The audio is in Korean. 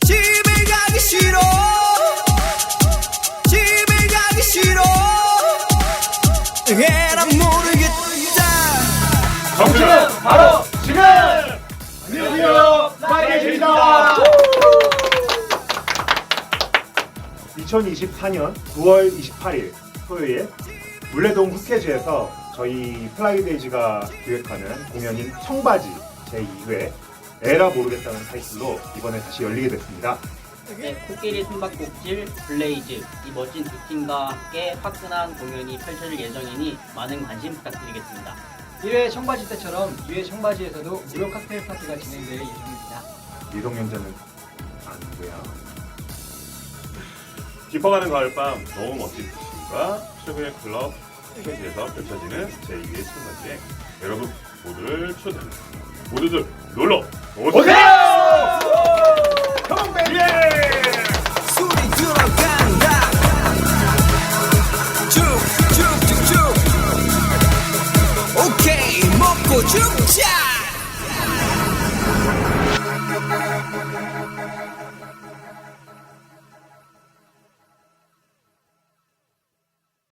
집에 가기 싫어. 집에 가기 싫어. 해라 모르겠다. 정치는 바로 지금! 안녕하세요, 마이게입니다 2024년 9월 28일 토요일 물레동 흑해즈에서 저희 플라이데이즈가 기획하는 공연인 청바지 제2회 에라 모르겠다는 타이틀로 이번에 다시 열리게 됐습니다. 네, 코끼리 숨바꼭질 블레이즈 이 멋진 두 팀과 함께 화끈한 공연이 펼쳐질 예정이니 많은 관심 부탁드리겠습니다. 1회 청바지 때처럼 2회 청바지에서도 무료 칵테일 파티가 진행될 예정입니다. 미동연자는 안 돼요. 깊어가는 가을밤 너무 멋진 도시과 최고의 클럽 흑해지에서 펼쳐지는 제2의 청바지에 여러분 모두를 초대합니다. 모두들 놀러 오세요! 술이 들어간다. 쭉쭉쭉쭉. 오케이 먹고 죽자